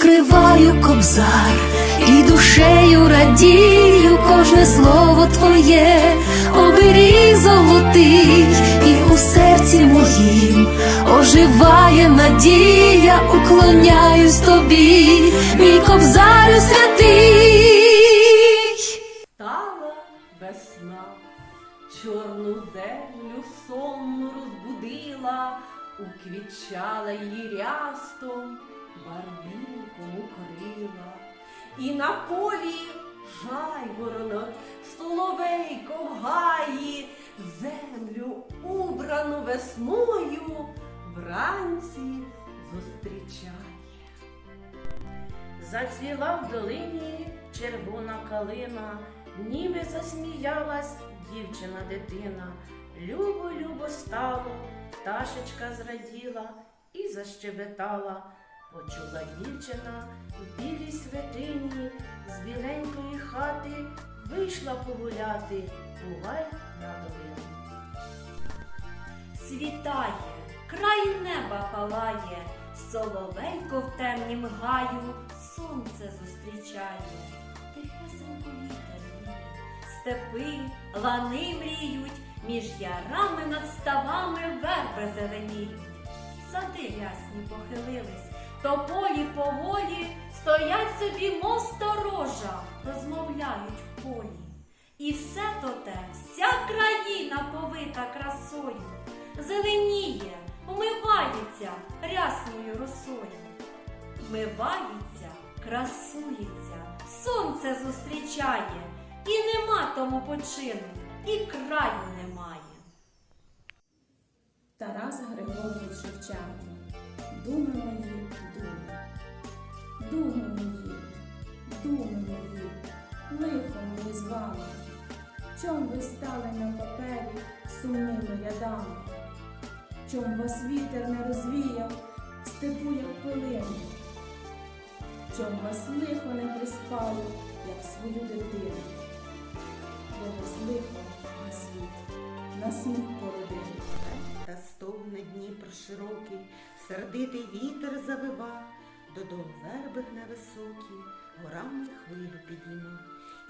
відкриваю кобзар і душею радію кожне слово твоє, оберіг золотий, і у серці моїм оживає надія, уклоняюсь тобі, мій кобзарю святий. Стала весна, чорну землю сонну розбудила, уквічала її рястом, барвінком укрила. І на полі жайворонок, соловейко в гаї, землю убрану весною вранці зустрічає. Зацвіла в долині червона калина, ніби засміялась дівчина дитина. Любо, любо стало, пташечка зраділа і защебетала. Почула дівчина в білій святині, з біленької хати вийшла погуляти, бувай на долину. Світає, край неба палає, соловейко в темнім гаю, сонце зустрічає, тихесенько вітер віє, степи, лани мріють, між ярами над ставами верби зеленіють. Сади рясні похилились, тополі поволі стоять собі мов сторожа, розмовляють в полі. І все то те, вся країна повита красою, зеленіє, вмивається рясною росою, вмивається, красується, сонце зустрічає, і нема тому почину, і краю немає. Тарас Григорович Шевченко. Думи мої, думи. Думи мої, думи мої, лихо мені з вами. Чом ви стали на папері сумними рядами? Чом вас вітер не розвіяв степу, як пилину? Чом вас лихо не приспало, як свою дитину? Бо вас лихо на світ, на сміх породив. Та стогне Дніпр широкий, сердитий вітер завива, додолу верби невисокі, горами хвилю підійма.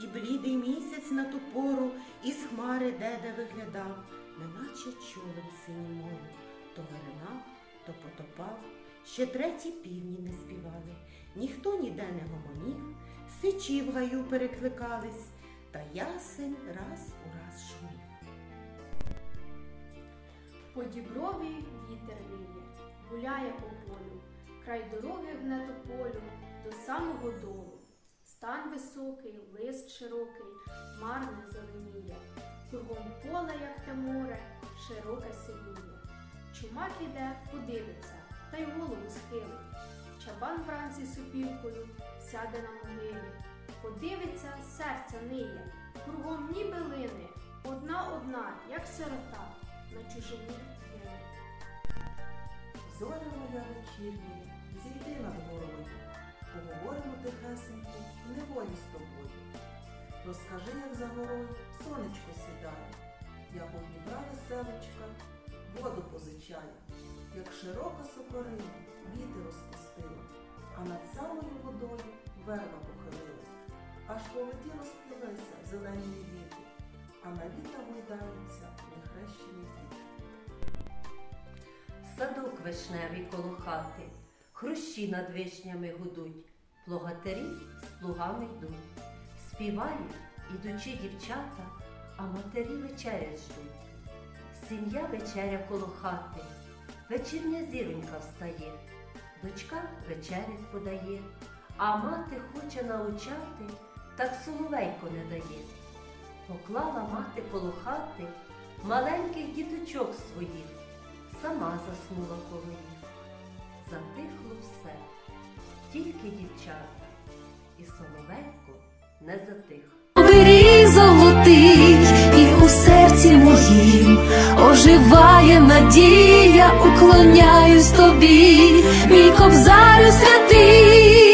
І блідий місяць на ту пору із хмари деде виглядав, неначе човен синім морю, то виринав, то потопав, ще треті півні не співали, ніхто ніде не гомонів, сичі в гаю перекликались, та ясень раз у раз шумів. По діброві вітер віє, гуляє по полю, край дороги гне тополю до самого долу. Стан високий, лист широкий, хмар не зеленіє, кругом поле, як те море, широке сивіє. Чумак іде, подивиться, та й голову схилить. Чабан вранці супілкою сяде на могилі. Подивиться, серце ниє, кругом ніби лини, одна одна, як сирота, на чужині. Зоря моя вечірня, зійди над горою, поговоримо тихесенько неволі з тобою. Розкажи, як за горою сонечко сідає, як у Дніпра веселочка воду позичає, як широка сокорина вітер розпустила, а над самою водою верба похилилась, аж по воді розплилися зелені віти, а на літа гойдаються нехрещені діти. Садок вишневий коло хати, хрущі над вишнями гудуть, плугатарі з плугами йдуть. Співають, ідучи дівчата, а матері вечерять ждуть. Сім'я вечеря коло хати, вечірня зіронька встає, дочка вечерять подає, а мати хоче научати, так соловейко не дає. Поклала мати коло хати маленьких діточок своїх сама заснула коло. Затихло все, тільки дівчата, і соловейко не затих. Оберіг золотий, і у серці моїм оживає надія, уклоняюсь тобі, мій кобзарю святий.